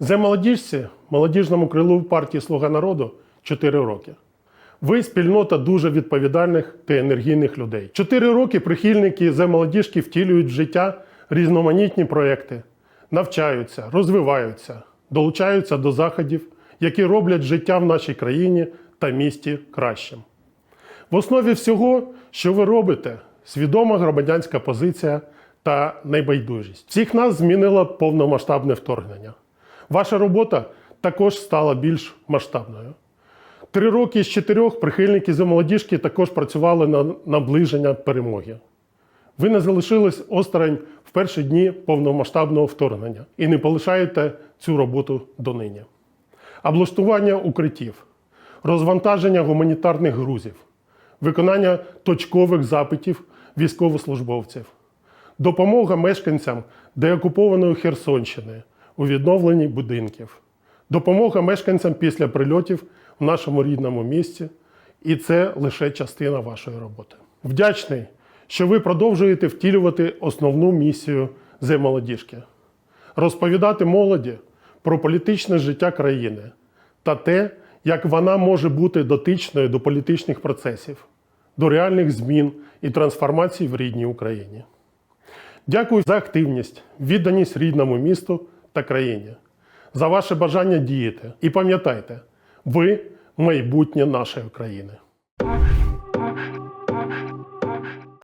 За молодіжці, молодіжному крилу партії Слуга народу 4 роки. Ви спільнота дуже відповідальних та енергійних людей. Чотири роки прихильники за молодіжки втілюють в життя різноманітні проекти, навчаються, розвиваються, долучаються до заходів, які роблять життя в нашій країні та місті кращим. В основі всього, що ви робите, свідома громадянська позиція та небайдужість. Всіх нас змінило повномасштабне вторгнення. Ваша робота також стала більш масштабною. Три роки з чотирьох прихильники за молодіжки також працювали на наближення перемоги. Ви не залишились осторонь в перші дні повномасштабного вторгнення і не полишаєте цю роботу донині. Облаштування укриттів, розвантаження гуманітарних грузів, виконання точкових запитів військовослужбовців, допомога мешканцям деокупованої Херсонщини у відновленні будинків, допомога мешканцям після прильотів в нашому рідному місті. І це лише частина вашої роботи. Вдячний, що ви продовжуєте втілювати основну місію «Земолодіжки» – розповідати молоді про політичне життя країни та те, як вона може бути дотичною до політичних процесів, до реальних змін і трансформацій в рідній Україні. Дякую за активність, відданість рідному місту та країні, за ваше бажання діяти. І пам'ятайте, ви майбутнє нашої країни.